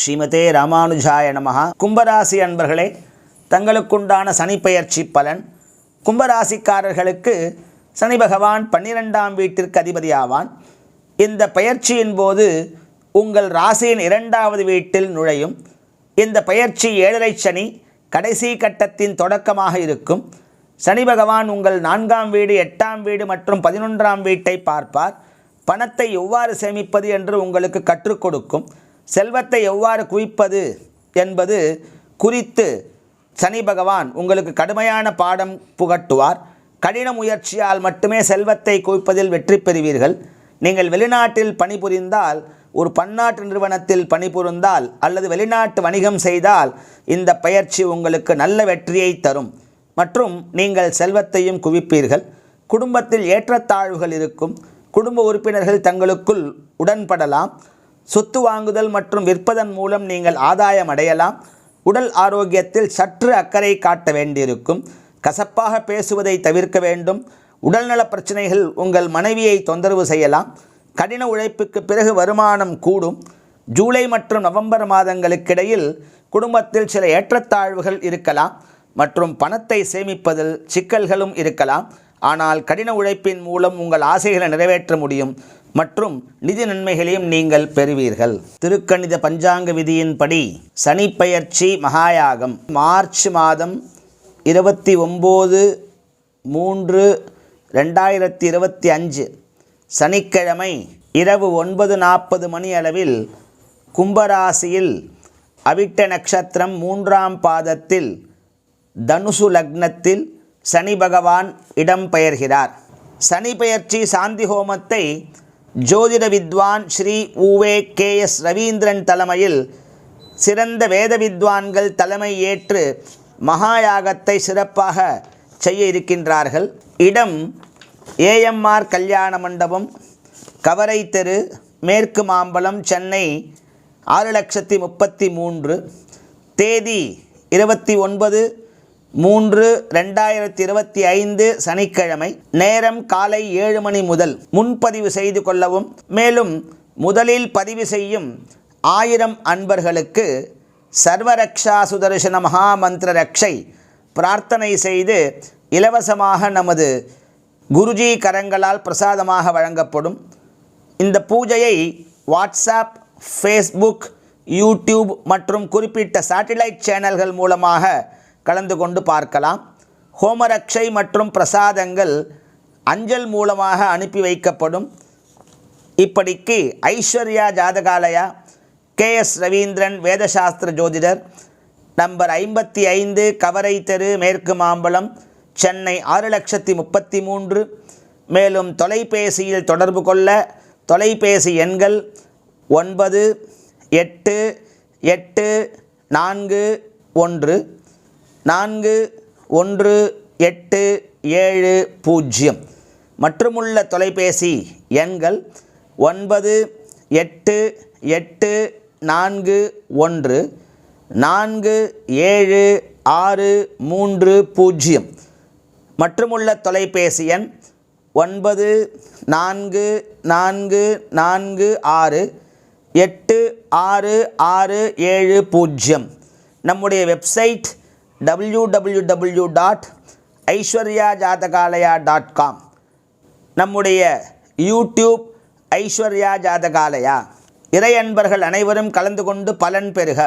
ஸ்ரீமதே ராமானுஜாய நமகா கும்பராசி அன்பர்களே தங்களுக்குண்டான சனிப்பெயர்ச்சி பலன். கும்பராசிக்காரர்களுக்கு சனி பகவான் பன்னிரெண்டாம் வீட்டிற்கு அதிபதியாவான் இந்த பயிற்சியின் போது உங்கள் ராசியின் இரண்டாவது வீட்டில் நுழையும். இந்த பயிற்சி ஏழரை சனி கடைசி கட்டத்தின் தொடக்கமாக இருக்கும். சனி பகவான் உங்கள் நான்காம் வீடு எட்டாம் வீடு மற்றும் பதினொன்றாம் வீட்டை பார்ப்பார். பணத்தை எவ்வாறு சேமிப்பது என்று உங்களுக்கு கற்றுக் கொடுக்கும். செல்வத்தை எவ்வாறு குவிப்பது என்பது குறித்து சனி பகவான் உங்களுக்கு கடுமையான பாடம் புகட்டுவார். கடின முயற்சியால் மட்டுமே செல்வத்தை குவிப்பதில் வெற்றி பெறுவீர்கள். நீங்கள் வெளிநாட்டில் பணிபுரிந்தால் ஒரு பன்னாட்டு நிறுவனத்தில் பணிபுரிந்தால் அல்லது வெளிநாட்டு வணிகம் செய்தால் இந்த பயிற்சி உங்களுக்கு நல்ல வெற்றியை தரும். மற்றும் நீங்கள் செல்வத்தையும் குவிப்பீர்கள். குடும்பத்தில் ஏற்றத்தாழ்வுகள் இருக்கும். குடும்ப உறுப்பினர்கள் தங்களுக்குள் உடன்படலாம். சொத்து வாங்குதல் மற்றும் விற்பதன் மூலம் நீங்கள் ஆதாயம் அடையலாம். உடல் ஆரோக்கியத்தில் சற்று அக்கறை காட்ட வேண்டியிருக்கும். கசப்பாக பேசுவதை தவிர்க்க வேண்டும். உடல்நல பிரச்சனைகள் உங்கள் மனைவியை தொந்தரவு செய்யலாம். கடின உழைப்புக்கு பிறகு வருமானம் கூடும். ஜூலை மற்றும் நவம்பர் மாதங்களுக்கிடையில் குடும்பத்தில் சில ஏற்றத்தாழ்வுகள் இருக்கலாம். மற்றும் பணத்தை சேமிப்பதில் சிக்கல்களும் இருக்கலாம். ஆனால் கடின உழைப்பின் மூலம் உங்கள் ஆசைகளை நிறைவேற்ற முடியும் மற்றும் நிதி நன்மைகளையும் நீங்கள் பெறுவீர்கள். திருக்கணித பஞ்சாங்க விதியின்படி சனி மகாயாகம். மார்ச் மாதம் இருபத்தி ஒம்பது மூன்று ரெண்டாயிரத்தி இருபத்தி அஞ்சு சனிக்கிழமை இரவு ஒன்பது நாற்பது மணி அளவில் கும்பராசியில் அவிட்ட நட்சத்திரம் மூன்றாம் பாதத்தில் தனுசு லக்னத்தில் சனி பகவான் இடம் பெயர்கிறார். சனி பெயர்ச்சி சாந்தி ஹோமத்தை ஜோதிட வித்வான் ஸ்ரீ உவே கே எஸ் ரவீந்திரன் தலைமையில் சிறந்த வேத வித்வான்கள் தலைமை ஏற்று மகாயாகத்தை சிறப்பாக செய்ய இருக்கின்றார்கள். இடம் ஏஎம்ஆர் கல்யாண மண்டபம் கவரை தெரு மேற்கு மாம்பலம் சென்னை ஆறு லட்சத்தி முப்பத்தி மூன்று தேதி இருபத்தி ஒன்பது மூன்று ரெண்டாயிரத்தி இருபத்தி ஐந்து சனிக்கிழமை நேரம் காலை ஏழு மணி முதல் முன்பதிவு செய்து கொள்ளவும் மேலும் முதலில் பதிவு செய்யும் ஆயிரம் அன்பர்களுக்கு சர்வரக்ஷா சுதர்சன மகாமந்திர ரக்ஷை பிரார்த்தனை செய்து இலவசமாக நமது குருஜி கரங்களால் பிரசாதமாக வழங்கப்படும். இந்த பூஜையை வாட்ஸ்அப் ஃபேஸ்புக் யூடியூப் மற்றும் குறிப்பிட்ட சேட்டிலைட் சேனல்கள் மூலமாக கலந்து கொண்டு பார்க்கலாம். ஹோமரக்ஷை மற்றும் பிரசாதங்கள் அஞ்சல் மூலமாக அனுப்பி வைக்கப்படும். இப்படிக்கு ஐஸ்வர்யா ஜாதகாலயா கே எஸ் ரவீந்திரன் வேதசாஸ்திர ஜோதிடர் நம்பர் ஐம்பத்தி ஐந்து கவரை தெரு மேற்கு மாம்பலம் சென்னை ஆறு லட்சத்தி முப்பத்தி மூன்று. மேலும் தொலைபேசியில் தொடர்பு கொள்ள தொலைபேசி எண்கள் ஒன்பது எட்டு எட்டு நான்கு ஒன்று. நான்கு ஒன்று எட்டு ஏழு பூஜ்ஜியம். மற்றுமுள்ள தொலைபேசி எண்கள் ஒன்பது எட்டு எட்டு நான்கு ஒன்று நான்கு ஏழு ஆறு மூன்று பூஜ்ஜியம். மற்றுமுள்ள தொலைபேசி எண் ஒன்பது நான்கு நான்கு நான்கு ஆறு எட்டு ஆறு ஆறு ஏழு பூஜ்ஜியம். நம்முடைய website W W W dot Aishwarya Jathakalaya dot com நம்முடைய யூடியூப் ஐஸ்வர்யா ஜாதகாலயா இறை அன்பர்கள் அனைவரும் கலந்து கொண்டு பலன் பெறுக.